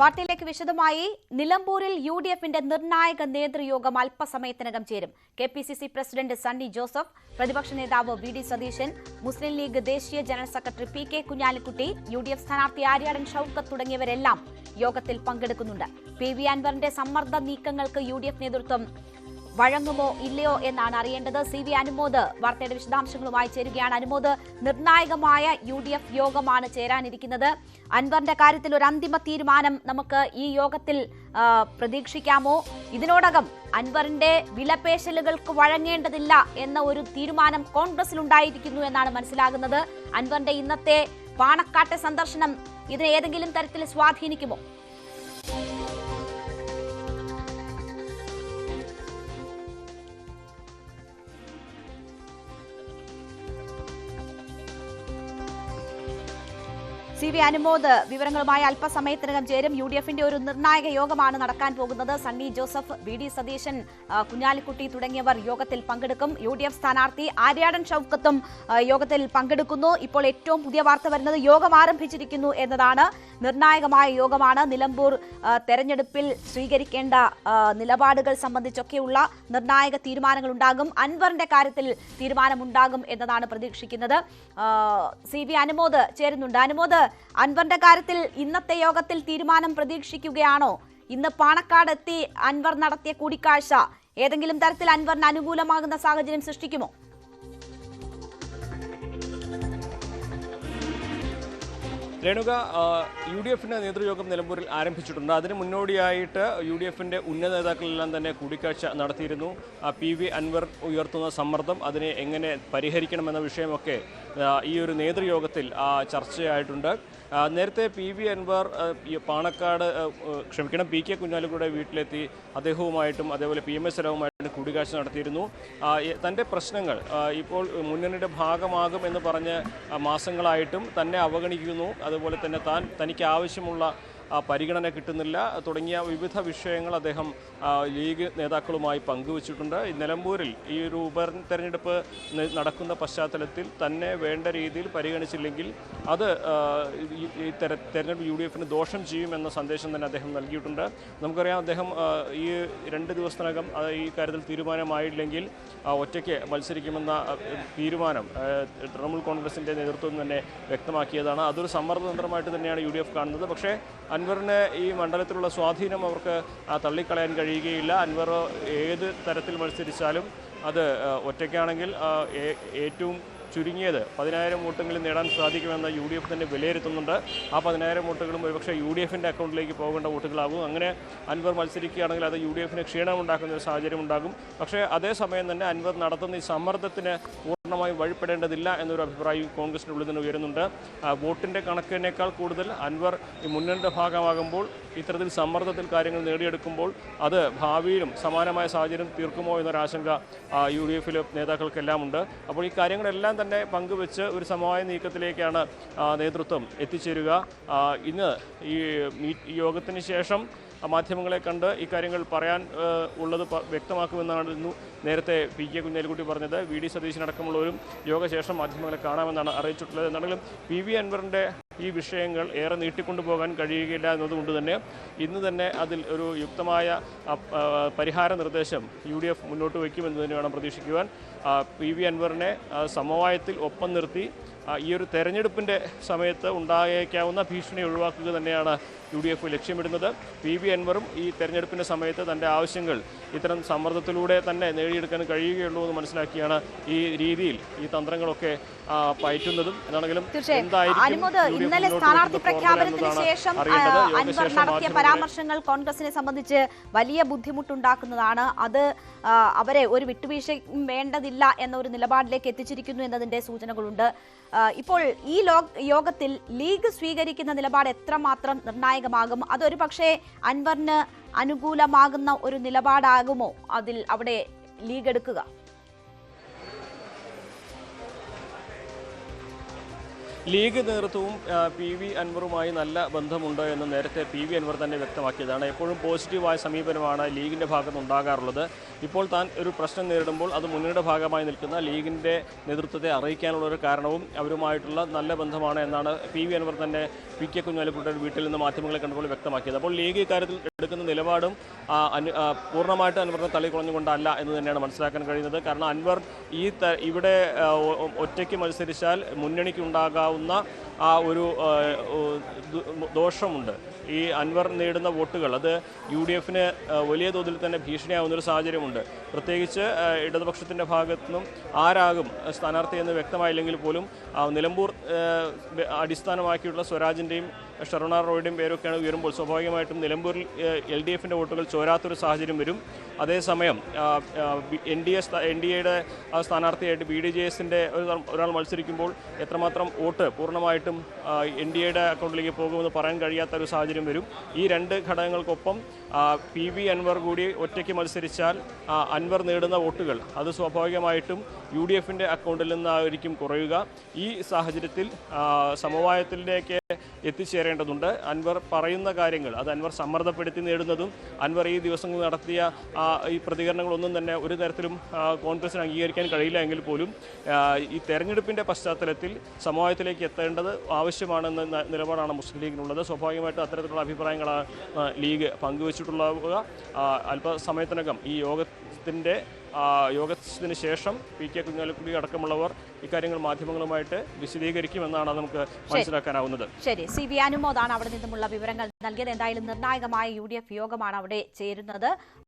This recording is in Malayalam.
വാർത്തയിലേക്ക് വിശദമായി നിലമ്പൂരിൽ യു ഡി എഫിന്റെ നിർണായക നേതൃയോഗം അല്പസമയത്തിനകം ചേരും. K P C C president Sunny Joseph പ്രതിപക്ഷ നേതാവ് വി ഡി സതീശൻ മുസ്ലിം ലീഗ് ദേശീയ general secretary P K Kunhalikutty U D F സ്ഥാനാർത്ഥി ആര്യാടൻ ഷൌക്കത്ത് തുടങ്ങിയവരെല്ലാം യോഗത്തിൽ പങ്കെടുക്കുന്നുണ്ട്. പി വി അൻവറിന്റെ സമ്മർദ്ദ നീക്കങ്ങൾക്ക് യു ഡി എഫ് നേതൃത്വം വഴങ്ങുമോ ഇല്ലയോ എന്നാണ് അറിയേണ്ടത്. സി വി അനുമോദ് വാർത്തയുടെ വിശദാംശങ്ങളുമായി ചേരുകയാണ്. അനുമോദ് നിർണായകമായ യു ഡി എഫ് യോഗമാണ് ചേരാനിരിക്കുന്നത്. അൻവറിന്റെ കാര്യത്തിൽ ഒരു അന്തിമ തീരുമാനം നമുക്ക് ഈ യോഗത്തിൽ പ്രതീക്ഷിക്കാമോ? ഇതിനോടകം അൻവറിന്റെ വിലപേശലുകൾക്ക് വഴങ്ങേണ്ടതില്ല എന്ന ഒരു തീരുമാനം കോൺഗ്രസിൽ ഉണ്ടായിരിക്കുന്നു എന്നാണ് മനസ്സിലാകുന്നത്. അൻവറിന്റെ ഇന്നത്തെ പാണക്കാട്ടെ സന്ദർശനം ഇതിനെ ഏതെങ്കിലും തരത്തിൽ സ്വാധീനിക്കുമോ? സി വി അനുമോദ് വിവരങ്ങളുമായി അല്പസമയത്തിനകം ചേരും. യു ഡി എഫിന്റെ ഒരു നിർണായക യോഗമാണ് നടക്കാൻ പോകുന്നത്. സണ്ണി ജോസഫ് വി ഡി സതീശൻ കുഞ്ഞാലിക്കുട്ടി തുടങ്ങിയവർ യോഗത്തിൽ പങ്കെടുക്കും. യു ഡി എഫ് സ്ഥാനാർത്ഥി ആര്യാടൻ ഷൌക്കത്തും യോഗത്തിൽ പങ്കെടുക്കുന്നു. ഇപ്പോൾ ഏറ്റവും പുതിയ വാർത്ത വരുന്നത് യോഗം ആരംഭിച്ചിരിക്കുന്നു എന്നതാണ്. നിർണായകമായ യോഗമാണ് നിലമ്പൂർ തെരഞ്ഞെടുപ്പിൽ സ്വീകരിക്കേണ്ട നിലപാടുകൾ സംബന്ധിച്ചൊക്കെയുള്ള നിർണായക തീരുമാനങ്ങൾ ഉണ്ടാകും അൻവറിന്റെ കാര്യത്തിൽ തീരുമാനമുണ്ടാകും എന്നതാണ് പ്രതീക്ഷിക്കുന്നത്. സി വി അനുമോദ് ചേരുന്നുണ്ട്. അനുമോദ് അൻവറിന്റെ കാര്യത്തിൽ ഇന്നത്തെ യോഗത്തിൽ തീരുമാനം പ്രതീക്ഷിക്കുകയാണോ? ഇന്ന് പാണക്കാട് എത്തി അൻവർ നടത്തിയ കൂടിക്കാഴ്ച ഏതെങ്കിലും തരത്തിൽ അൻവറിന് അനുകൂലമാകുന്ന സാഹചര്യം സൃഷ്ടിക്കുമോ? രേണുക യു ഡി എഫിന്റെ നേതൃയോഗം നിലമ്പൂരിൽ ആരംഭിച്ചിട്ടുണ്ട്. അതിന് മുന്നോടിയായിട്ട് യു ഡി എഫിന്റെ ഉന്നത നേതാക്കളെല്ലാം തന്നെ കൂടിക്കാഴ്ച നടത്തിയിരുന്നു. പി വി അൻവർ ഉയർത്തുന്ന സമ്മർദ്ദം അതിനെ എങ്ങനെ പരിഹരിക്കണമെന്ന വിഷയമൊക്കെ ഈ ഒരു നേതൃയോഗത്തിൽ ചർച്ചയായിട്ടുണ്ട്. നേരത്തെ പി വി അൻവർ പാണക്കാട് ക്ഷമിക്കണം പി കെ കുഞ്ഞാലിക്കുടെ വീട്ടിലെത്തി അദ്ദേഹവുമായിട്ടും അതേപോലെ പി എം എസ് കൂടിക്കാഴ്ച നടത്തിയിരുന്നു. തന്റെ പ്രശ്നങ്ങൾ ഇപ്പോൾ മുന്നണിയുടെ ഭാഗമാകും എന്ന് പറഞ്ഞ് മാസങ്ങളായിട്ടും തന്നെ അവഗണിക്കുന്നു. അതുപോലെ തന്നെ താൻ തനിക്ക് ആവശ്യമുള്ള പരിഗണന കിട്ടുന്നില്ല. തുടങ്ങിയ വിവിധ വിഷയങ്ങൾ അദ്ദേഹം ലീഗ് നേതാക്കളുമായി പങ്കുവച്ചിട്ടുണ്ട്. നിലമ്പൂരിൽ ഈ ഒരു ഉപ തെരഞ്ഞെടുപ്പ് നടക്കുന്ന പശ്ചാത്തലത്തിൽ തന്നെ വേണ്ട രീതിയിൽ പരിഗണിച്ചില്ലെങ്കിൽ അത് ഈ- ഈ തെര തെരഞ്ഞെടുപ്പ് യു ഡി എഫിന് ദോഷം ചെയ്യുമെന്ന സന്ദേശം തന്നെ അദ്ദേഹം നൽകിയിട്ടുണ്ട്. നമുക്കറിയാം അദ്ദേഹം ഈ രണ്ട് ദിവസത്തിനകം ഈ കാര്യത്തിൽ തീരുമാനമായില്ലെങ്കിൽ ഒറ്റയ്ക്ക് മത്സരിക്കുമെന്ന തീരുമാനം തൃണമൂൽ കോൺഗ്രസിന്റെ നേതൃത്വം തന്നെ വ്യക്തമാക്കിയതാണ്. അതൊരു സമ്മർദ്ദതന്ത്രമായിട്ട് തന്നെയാണ് യു കാണുന്നത്. പക്ഷേ അൻവറിന് ഈ മണ്ഡലത്തിലുള്ള സ്വാധീനം അവർക്ക് തള്ളിക്കളയാൻ കഴിയുകയില്ല. അൻവർ ഏത് തരത്തിൽ മത്സരിച്ചാലും അത് ഒറ്റയ്ക്കാണെങ്കിൽ ഏറ്റവും ചുരുങ്ങിയത് പതിനായിരം വോട്ടെങ്കിലും നേടാൻ സാധിക്കുമെന്ന് യു ഡി എഫ് തന്നെ വിലയിരുത്തുന്നുണ്ട്. ആ പതിനായിരം വോട്ടുകളും ഒരുപക്ഷെ യു ഡി എഫിന്റെ അക്കൗണ്ടിലേക്ക് പോകേണ്ട വോട്ടുകളാകും. അങ്ങനെ അൻവർ മത്സരിക്കുകയാണെങ്കിൽ അത് യു ഡി എഫിന് ക്ഷീണമുണ്ടാക്കുന്ന ഒരു സാഹചര്യം ഉണ്ടാകും പക്ഷേ അതേസമയം തന്നെ അൻവർ നടത്തുന്ന ഈ സമ്മർദ്ദത്തിന് പൂർണമായും വഴിപ്പെടേണ്ടതില്ല എന്നൊരു അഭിപ്രായം കോൺഗ്രസിന്റെ ഉള്ളിൽ നിന്ന് ഉയരുന്നുണ്ട്. വോട്ടിന്റെ കണക്കിനേക്കാൾ കൂടുതൽ അൻവർ ഈ മുന്നണിയുടെ ഭാഗമാകുമ്പോൾ ഇത്തരത്തിൽ സമ്മർദ്ദത്തിൽ കാര്യങ്ങൾ നേടിയെടുക്കുമ്പോൾ അത് ഭാവിയിലും സമാനമായ സാഹചര്യം തീർക്കുമോ എന്നൊരാശങ്ക യു ഡി എഫിലെ നേതാക്കൾക്കെല്ലാം ഉണ്ട് അപ്പോൾ ഈ കാര്യങ്ങളെല്ലാം തന്നെ പങ്കുവെച്ച് ഒരു സമവായ നീക്കത്തിലേക്കാണ് നേതൃത്വം എത്തിച്ചേരുക. ഇന്ന് ഈ യോഗത്തിന് ശേഷം മാധ്യമങ്ങളെ കണ്ട് ഇക്കാര്യങ്ങൾ പറയാൻ ഉള്ളത് വ്യക്തമാക്കുമെന്നായിരുന്നു നേരത്തെ പി. കെ. കുഞ്ഞാലിക്കുട്ടി പറഞ്ഞത്. വി. ഡി. സതീശനടക്കമുള്ളവരും യോഗശേഷം മാധ്യമങ്ങളെ കാണാമെന്നാണ് അറിയിച്ചിട്ടുള്ളത്. എന്നാണെങ്കിലും പി. വി. അൻവറിന്റെ ഈ വിഷയങ്ങൾ ഏറെ നീട്ടിക്കൊണ്ടുപോകാൻ കഴിയുകയില്ല എന്നതുകൊണ്ട് തന്നെ ഇന്ന് തന്നെ അതിൽ ഒരു യുക്തമായ പരിഹാര നിർദ്ദേശം യു ഡി എഫ് മുന്നോട്ട് വയ്ക്കുമെന്ന് തന്നെ വേണം പ്രതീക്ഷിക്കുവാൻ. പി വി അൻവറിനെ സമവായത്തിൽ ഒപ്പം നിർത്തി ഈ ഒരു തെരഞ്ഞെടുപ്പിന്റെ സമയത്ത് ഉണ്ടായേക്കാവുന്ന ഭീഷണി ഒഴിവാക്കുക തന്നെയാണ് യു ഡി എഫ് ലക്ഷ്യമിടുന്നത്. പി വി അൻവറും ഈ തെരഞ്ഞെടുപ്പിന്റെ സമയത്ത് തന്റെ ആവശ്യങ്ങൾ ഇത്തരം സമ്മർദ്ദത്തിലൂടെ തന്നെ നേടിയെടുക്കാൻ കഴിയുകയുള്ളൂ എന്ന് മനസ്സിലാക്കിയാണ് ഈ രീതിയിൽ ഈ തന്ത്രങ്ങളൊക്കെ പയറ്റുന്നതും. എന്നാണെങ്കിലും എന്തായിരിക്കും ഇന്നലെ സ്ഥാനാർത്ഥി പ്രഖ്യാപനത്തിന് ശേഷം അൻവർ നടത്തിയ പരാമർശങ്ങൾ കോൺഗ്രസിനെ സംബന്ധിച്ച് വലിയ ബുദ്ധിമുട്ടുണ്ടാക്കുന്നതാണ്. അത് അവരെ ഒരു വിട്ടുവീഴ്ചയും വേണ്ടതില്ല എന്ന ഒരു നിലപാടിലേക്ക് എത്തിച്ചിരിക്കുന്നു എന്നതിന്റെ സൂചനകളുണ്ട്. ഇപ്പോൾ ഈ യോഗത്തിൽ ലീഗ് സ്വീകരിക്കുന്ന നിലപാട് എത്രമാത്രം നിർണായകമാകും? അതൊരു പക്ഷേ അൻവറിന് അനുകൂലമാകുന്ന ഒരു നിലപാടാകുമോ? അതിൽ അവിടെ ലീഗ് എടുക്കുക. ലീഗ് നേതൃത്വവും പി വി അൻവറുമായി നല്ല ബന്ധമുണ്ട് എന്ന് നേരത്തെ പി വി അൻവർ തന്നെ വ്യക്തമാക്കിയതാണ്. എപ്പോഴും പോസിറ്റീവായ സമീപനമാണ് ലീഗിന്റെ ഭാഗത്ത് ഉണ്ടാകാറുള്ളത്. ഇപ്പോൾ താൻ ഒരു പ്രശ്നം നേരിടുമ്പോൾ അത് മുന്നണിയുടെ ഭാഗമായി നിൽക്കുന്ന ലീഗിന്റെ നേതൃത്വത്തെ അറിയിക്കാനുള്ള ഒരു കാരണവും അവരുമായിട്ടുള്ള നല്ല ബന്ധമാണ് എന്നാണ് പി വി അൻവർ തന്നെ പി കെ കുഞ്ഞാലിക്കുട്ടിയുടെ വീട്ടിൽ നിന്ന് മാധ്യമങ്ങളെ കണ്ടപ്പോൾ വ്യക്തമാക്കിയത്. അപ്പോൾ ലീഗ് ഇക്കാര്യത്തിൽ എടുക്കുന്ന നിലപാടും അനു- പൂർണമായിട്ട് അൻവറിനെ തള്ളിക്കുളഞ്ഞുകൊണ്ടല്ല എന്ന് തന്നെയാണ് മനസ്സിലാക്കാൻ കഴിയുന്നത്. കാരണം അൻവർ ഈ ഇവിടെ ഒറ്റയ്ക്ക് മത്സരിച്ചാൽ മുന്നണിക്കുണ്ടാകാവുന്ന ആ ഒരു ദോഷമുണ്ട്. ഈ അൻവർ നേടുന്ന വോട്ടുകൾ അത് യു ഡി എഫിന് വലിയ തോതിൽ തന്നെ ഭീഷണിയാവുന്ന ഒരു സാഹചര്യമുണ്ട്. പ്രത്യേകിച്ച് ഇടതുപക്ഷത്തിന്റെ ഭാഗത്തു നിന്നും ആരാകും സ്ഥാനാർത്ഥി എന്ന് വ്യക്തമായില്ലെങ്കിൽ പോലും നിലമ്പൂർ അടിസ്ഥാനമാക്കിയുള്ള സ്വരാജിന്റെയും ഷർണ റോയുടെയും പേരൊക്കെയാണ് ഉയരുമ്പോൾ സ്വാഭാവികമായിട്ടും നിലമ്പൂരിൽ എൽ ഡി എഫിന്റെ വോട്ടുകൾ ചോരാത്തൊരു സാഹചര്യം വരും. അതേസമയം N D A N D എയുടെ സ്ഥാനാർത്ഥിയായിട്ട് ബി ഡി ജെ എസിന്റെ ഒരാൾ മത്സരിക്കുമ്പോൾ എത്രമാത്രം വോട്ട് പൂർണമായിട്ടും എൻ ഡി എയുടെ അക്കൗണ്ടിലേക്ക് പോകുമെന്ന് പറയാൻ കഴിയാത്ത ഒരു സാഹചര്യം വരും. ഈ രണ്ട് ഘടകങ്ങൾക്കൊപ്പം പി വി അൻവർ കൂടി ഒറ്റയ്ക്ക് മത്സരിച്ചാൽ അൻവർ നേടുന്ന വോട്ടുകൾ അത് സ്വാഭാവികമായിട്ടും യു ഡി എഫിന്റെ അക്കൗണ്ടിൽ നിന്നായിരിക്കും കുറയുക. ഈ സാഹചര്യത്തിൽ സമവായത്തിലേക്ക് സമവായത്തിലേക്ക് എത്തിച്ചേരേണ്ടതുണ്ട് അൻവർ പറയുന്ന കാര്യങ്ങൾ അത് അൻവർ സമ്മർദ്ദപ്പെടുത്തി നേടുന്നതും അൻവർ ഈ ദിവസങ്ങൾ നടത്തിയ ഈ പ്രതികരണങ്ങളൊന്നും തന്നെ ഒരു തരത്തിലും കോൺഗ്രസിന് അംഗീകരിക്കാൻ കഴിയില്ല എങ്കിൽ പോലും ഈ തെരഞ്ഞെടുപ്പിന്റെ പശ്ചാത്തലത്തിൽ സമൂഹത്തിലേക്ക് എത്തേണ്ടത് ആവശ്യമാണെന്ന നിലപാടാണ് മുസ്ലിം ലീഗിനുള്ളത്. സ്വാഭാവികമായിട്ടും അത്തരത്തിലുള്ള അഭിപ്രായങ്ങളാണ് ലീഗ് പങ്കുവച്ചിട്ടുള്ള അല്പസമയത്തിനകം ഈ യോഗത്തിന്റെ യോഗത്തിന് ശേഷം പി കെ കുഞ്ഞാലിക്കുടി അടക്കമുള്ളവർ ഇക്കാര്യങ്ങൾ മാധ്യമങ്ങളുമായിട്ട് വിശദീകരിക്കുമെന്നാണ് നമുക്ക് മനസ്സിലാക്കാനാവുന്നത്. ശരി. സി ബി അനുമോദാണ് അവിടെ നിന്നുമുള്ള വിവരങ്ങൾ നൽകിയത്. എന്തായാലും നിർണായകമായ യു ഡി എഫ് യോഗമാണ് അവിടെ ചേരുന്നത്.